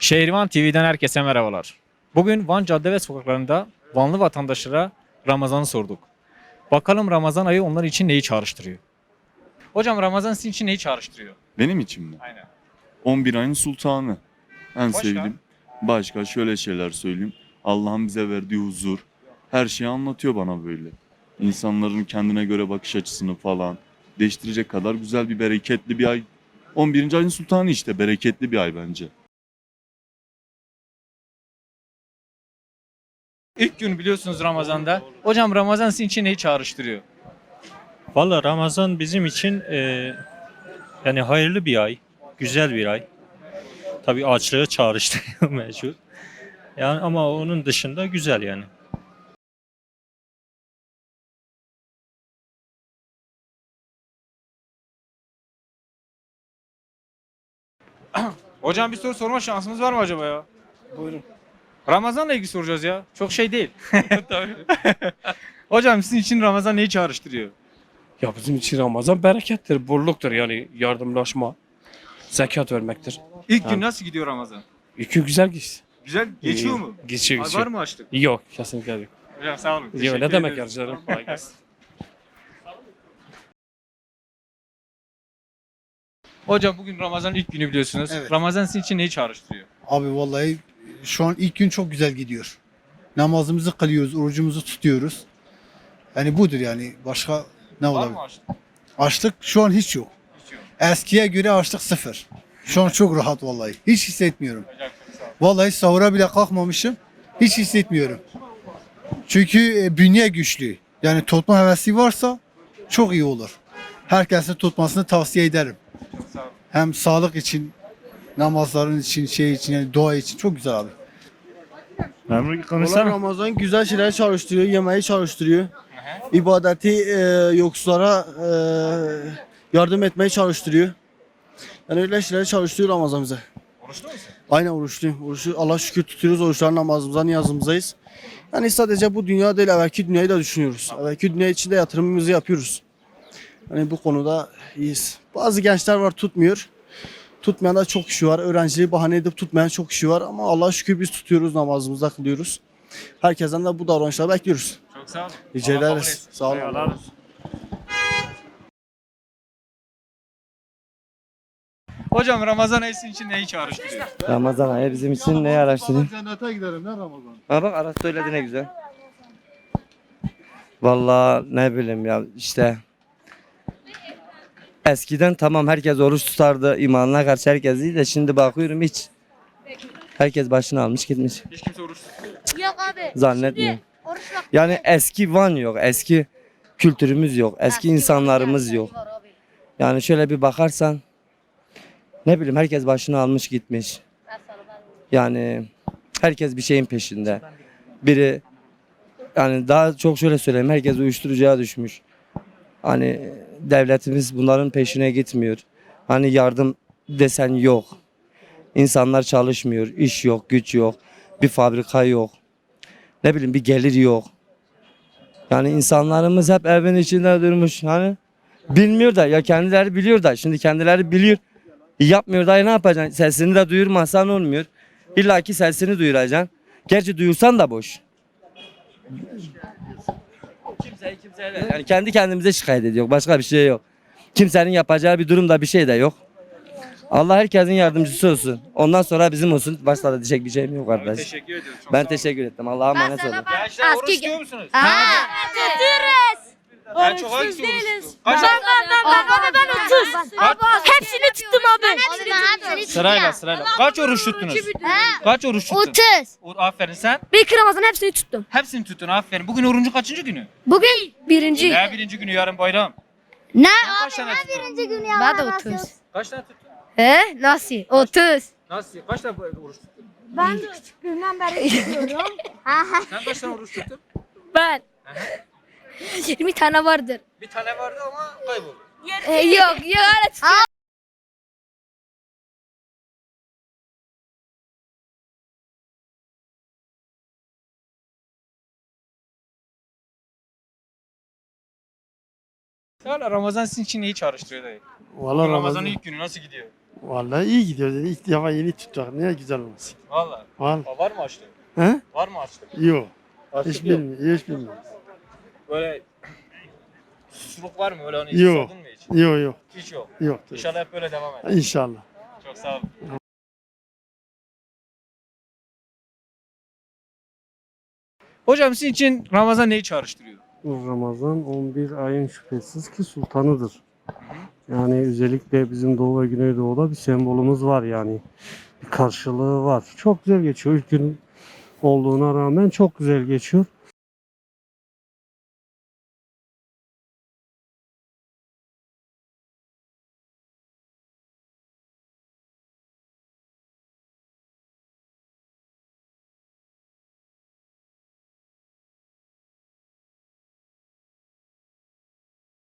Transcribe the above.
Şehrivan TV'den herkese merhabalar. Bugün Van cadde ve sokaklarında Vanlı vatandaşlara Ramazan'ı sorduk. Bakalım Ramazan ayı onlar için neyi çağrıştırıyor? Hocam Ramazan sizin için neyi çağrıştırıyor? Benim için mi? Aynen. 11 ayın sultanı. En Başka? sevdiğim. Başka şöyle şeyler söyleyeyim. Allah'ın bize verdiği huzur. Her şeyi anlatıyor bana böyle. İnsanların kendine göre bakış açısını falan değiştirecek kadar güzel bir bereketli bir ay. 11. ayın sultanı işte bereketli bir ay bence. İlk gün biliyorsunuz Ramazan'da. Hocam Ramazan sizin için neyi çağrıştırıyor? Valla Ramazan bizim için e, yani hayırlı bir ay, güzel bir ay. Tabii açlığı çağrıştırıyor mecbur. Yani ama onun dışında güzel yani. Hocam bir soru sorma şansımız var mı acaba ya? Buyurun. Ramazan'la ilgili soracağız ya. Çok şey değil. Tabii. Hocam sizin için Ramazan neyi çağrıştırıyor? Ya bizim için Ramazan berekettir, bolluktur yani yardımlaşma, zekat vermektir. İlk gün nasıl gidiyor Ramazan? İki güzel geçti. Güzel geçiyor mu? Geçiyor, Ay, geçiyor. var mı açlık? Yok, kesinlikle yok. Hocam sağ olun. Yok, Teşekkür ne demek ederiz. ya canım? Kolay gelsin. Hocam bugün Ramazan ilk günü biliyorsunuz. Evet. Ramazan sizin için neyi çağrıştırıyor? Abi vallahi şu an ilk gün çok güzel gidiyor. Namazımızı kılıyoruz, orucumuzu tutuyoruz. Yani budur yani. Başka ne Var olabilir? mı açlık? Açlık şu an hiç yok. Hiç yok. Eskiye göre açlık sıfır. Şu an çok rahat vallahi. Hiç hissetmiyorum. Çok sağ. Vallahi sahura bile kalkmamışım. Hiç hissetmiyorum. Çünkü e, bünye güçlü. Yani tutma hevesi varsa çok iyi olur. Herkesin tutmasını tavsiye ederim. Çok sağ olun. Hem sağlık için, namazların için, şey için, yani dua için çok güzel abi. Valla Ramazan güzel şeyler çalıştırıyor, yemeği çalıştırıyor. İbadeti e, yoksullara e, yardım etmeye çalıştırıyor. Yani öyle şeyler çalıştırıyor Ramazan bize. Oruçlu musun? Aynen oruçlu. oruçlu. Allah şükür tutuyoruz oruçlar namazımıza, niyazımızdayız. Yani sadece bu dünya değil, evvelki dünyayı da düşünüyoruz. Evvelki dünya için de yatırımımızı yapıyoruz. Yani bu konuda iyiyiz. Bazı gençler var tutmuyor. Tutmayan da çok kişi var. Öğrenciliği bahane edip tutmayan çok kişi var. Ama Allah'a şükür biz tutuyoruz, namazımızda kılıyoruz. Herkesten de bu davranışları bekliyoruz. Çok sağ olun. Rica Allah kabul ederiz. etsin. Sağ olun. Eyvallah. Hocam Ramazan ayı sizin için neyi çağrıştırıyor? Ramazan ayı bizim için ne araştırıyor? Cennete giderim ne Ramazan? Ha bak Aras söyledi ne güzel. Vallahi ne bileyim ya işte eskiden tamam herkes oruç tutardı imanına karşı herkes iyi de şimdi bakıyorum hiç herkes başını almış gitmiş Hiç kimse oruç. Yok abi. zannetmiyorum. Şimdi oruç vakti. Yani eski Van yok eski kültürümüz yok eski insanlarımız yok. Yani şöyle bir bakarsan ne bileyim herkes başını almış gitmiş. Yani herkes bir şeyin peşinde. Biri yani daha çok şöyle söyleyeyim herkes uyuşturucuya düşmüş. Hani devletimiz bunların peşine gitmiyor. Hani yardım desen yok. İnsanlar çalışmıyor, iş yok, güç yok, bir fabrika yok. Ne bileyim bir gelir yok. Yani insanlarımız hep evin içinde durmuş. Hani bilmiyor da ya kendileri biliyor da şimdi kendileri biliyor. Yapmıyor da ne yapacaksın? Sesini de duyurmazsan olmuyor. İlla ki sesini duyuracaksın. Gerçi duyursan da boş. Kimseyi kimseye yani kendi kendimize şikayet ediyor. Başka bir şey yok. Kimsenin yapacağı bir durumda bir şey de yok. Allah herkesin yardımcısı olsun. Ondan sonra bizim olsun. Başta da diyecek bir şeyim yok kardeş. Teşekkür ederim. Çok Ben sağ olun. teşekkür ettim. Allah'a emanet olun. Gençler oruç Aski- tutuyor musunuz? Aa, tutuyoruz. En çok hangisi oruç tutuyor? Kaç Ben ben ben ben 30. Hepsini tuttum abi. Ben hepsini Sırayla sırayla. Kaç oruç tuttunuz? Kaç oruç tuttun? 30. O- Aferin sen. Bir Ramazan hepsini tuttum. Hepsini tuttun aferin. Bugün orucun kaçıncı günü? Bugün birinci. Ne birinci günü yarın bayram. Ne? Sen kaç tane tuttun? gün ya. Ben de 30. Kaç tane tuttun? He? Nasıl? 30. Nasıl? Kaç tane oruç tuttun? Ben de küçüklüğümden beri tutuyorum. Sen kaç tane oruç tuttun? ben. 20 tane vardır. Bir tane vardı ama kayboldu. Ee, yok yok öyle Yani Ramazan sizin için neyi çağrıştırıyor dayı? Valla Ramazan'ın Ramazan, ilk günü nasıl gidiyor? Vallahi iyi gidiyor dedi. İlk defa yeni tutacak. Ne güzel olmasın. Valla. Vallahi. Var mı açlık? He? Var mı açlık? Yok. Açlık Hiç yok. bilmiyorum. Hiç bilmiyorum. Böyle susuzluk var mı? Öyle hani Yok. susadın mı hiç? Yok yok. Hiç yok. Yok. İnşallah hep böyle devam eder. İnşallah. Çok sağ olun. Hocam sizin için Ramazan neyi çağrıştırıyor? Ramazan 11 ayın şüphesiz ki sultanıdır. Yani özellikle bizim Doğu ve Güneydoğu'da bir sembolümüz var yani. Bir karşılığı var. Çok güzel geçiyor. İlk gün olduğuna rağmen çok güzel geçiyor.